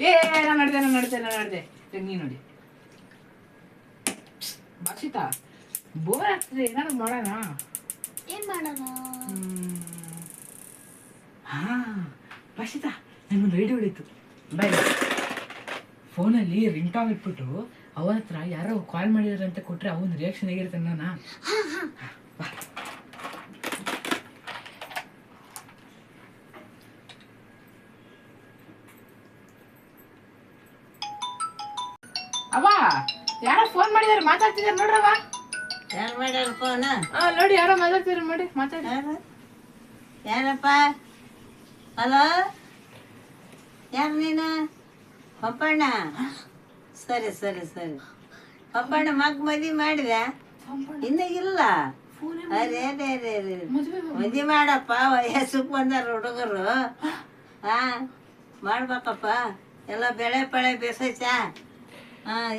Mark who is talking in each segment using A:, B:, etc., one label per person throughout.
A: ಏ ನಾನು ನೋಡಿದೆ ನಾನು ನೋಡಿದೆ ನಾನು ನೋಡಿದೆ. ನೀ ನೋಡಿ. ಭಾಷಿತಾ ಬೋರ್ ಆಗ್ತದೆ ಏನಾದ್ರು ಮಾಡೋಣ?
B: ಏನ್ ಮಾಡೋಣ.
A: ಹಾ ಭಾಷಿತಾ ನನಗೊಂದು ರೇಡಿಯೋ ಹೊಡೀತು ಬೈ. ಫೋನಲ್ಲಿ ರಿಂಗ್ ಟಾಂಗ್ ಇಟ್ಬಿಟ್ಟು ಅವನ ಹತ್ರ ಯಾರೋ ಕಾಲ್ ಮಾಡಿದಾರೆ ಅಂತ ಕೊಟ್ರೆ ಅವನ ರಿಯಾಕ್ಷನ್ ಹೇಗಿರ್ತಾನ ನಾನು ಅವ ಯಾರೋ ಫೋನ್ ಮಾಡಿದಾರೆ ಮಾತಾಡ್ತಿದಾರೆ ನೋಡ್ರವ
C: ಯಾರು ಮಾಡ್ಯಾರ ಫೋನ್
A: ಹಾ ನೋಡಿ ಯಾರೋ ಮಾತಾಡ್ತಿದಾರೆ ನೋಡಿ ಮಾತಾಡಿ.
C: ಯಾರು? ಯಾರಪ್ಪ? ಹಲೋ? ಯಾರು ನೀನು? ಪಪ್ಪಣ್ಣ? ಸರಿ ಸರಿ ಸರಿ. ಪಪ್ಪಣ್ಣ ಮಗ್ ಮದುವೆ ಮಾಡಿದೆ. ಇನ್ನೂ ಇಲ್ಲ. ಅರೇ ಅದೇ ಅದೇ ಮದ್ವಿ ಮಾಡಪ್ಪ ವಯಸ್ಸಕ್ಕೆ ಬಂದಾರ ಹುಡುಗರು. ಹಾ. ಮಾಡ್ಬೇಕಪ್ಪ. ಎಲ್ಲ ಬೆಳೆ ಪಳೆ ಬೇಸೈತಾ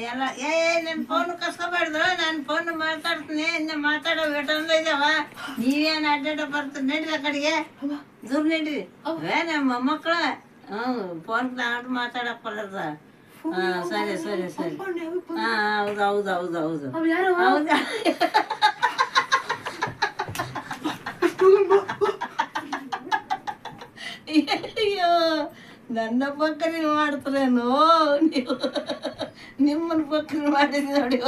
C: ಎಲ್ಲ ಏ ನನ್ನ ಫೋನ್ ಕಸ್ಕೊಬಾರ್ದು ನಾನು ಫೋನ್ ಮಾತಾಡ್ತೀನಿ ಇನ್ನ ಮಾತಾಡೋ ವಿಟಂದ ಇದಾವ ನೀವೇನು ಅಡ್ಡಾಡ ಬರ್ತೀನಿ ನಡ್ರಿ ಆ ಕಡೆಗೆ. ದೂರ ನಡ್ರಿ. ಏ ನಮ್ಮ ಮೊಮ್ಮಕ್ಳ ಹ್ಞೂ ಫೋನ್ ತಗೊಂಡು ಮಾತಾಡಕ್ ಬರೋದ ಸರಿ ಸರಿ ಸರಿ. ಹಾಂ ಹೌದು ಹೌದು ಹೌದು ಹೌದು. ಹೌದಾ? ಅಯ್ಯೋ ನನ್ನ ಪಕ್ಕನೆ ಮಾಡ್ತಾರೇನೋ ನೀವು? ನಿಮ್ಮನ್ನು ಬಕ್ರು ಮಾಡಿದ್ವಿ ನೋಡಿ